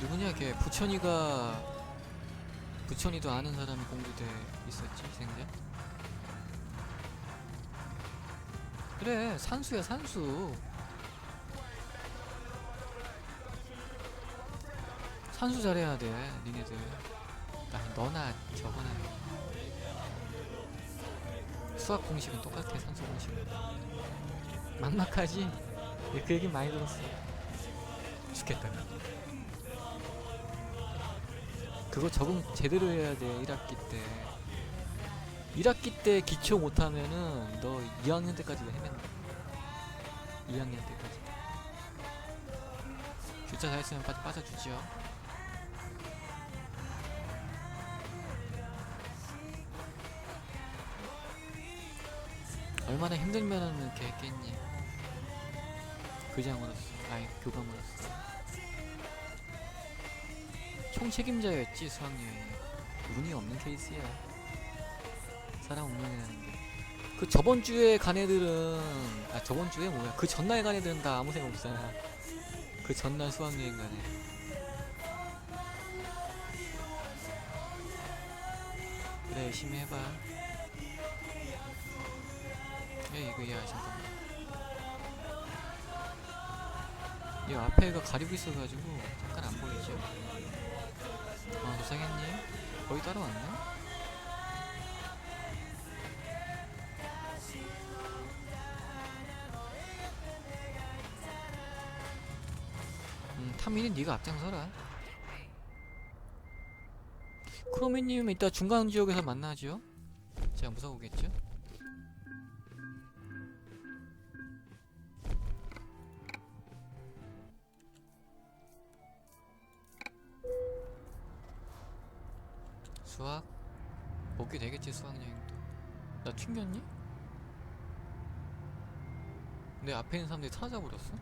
누구냐 걔 부천이가 부천이도 아는 사람이 공주대 있었지 생자 그래 산수야 산수. 산수 잘해야 돼 니네들. 아, 너나 저거나. 수학 공식은 똑같아 산수 공식은. 막막하지? 네, 그 얘기 많이 들었어. 죽겠다 그거 적응 제대로 해야 돼 1학기 때. 1학기 때 기초 못하면은 너 2학년 때까지도 헤맨다. 2학년 때까지. 교차 다 했으면 빠, 빠져주죠 얼마나 힘들면은 이렇게 했겠니? 교장으로서 아니 교감으로서 총 책임자였지 수학여행 운이 없는 케이스야. 사람 운명이라는 게그 저번 주에 간 애들은 아 저번 주에 뭐야. 그 전날 간 애들은 다 아무 생각 없잖아. 그 전날 수학여행 간 애. 그래 열심히 해봐. 야 이거 야 잠깐만 이 앞에가 가리고 있어가지고 잠깐 안 보이죠 아 도사겠니? 거의 따라왔네? 음 타미는 네가 앞장서라 크로미님 이따 중간 지역에서 만나죠 제가 무서우겠죠? 수학? 먹게 되겠지 수학여행도 나 튕겼니? 내 앞에 있는 사람들이 찾아버렸어?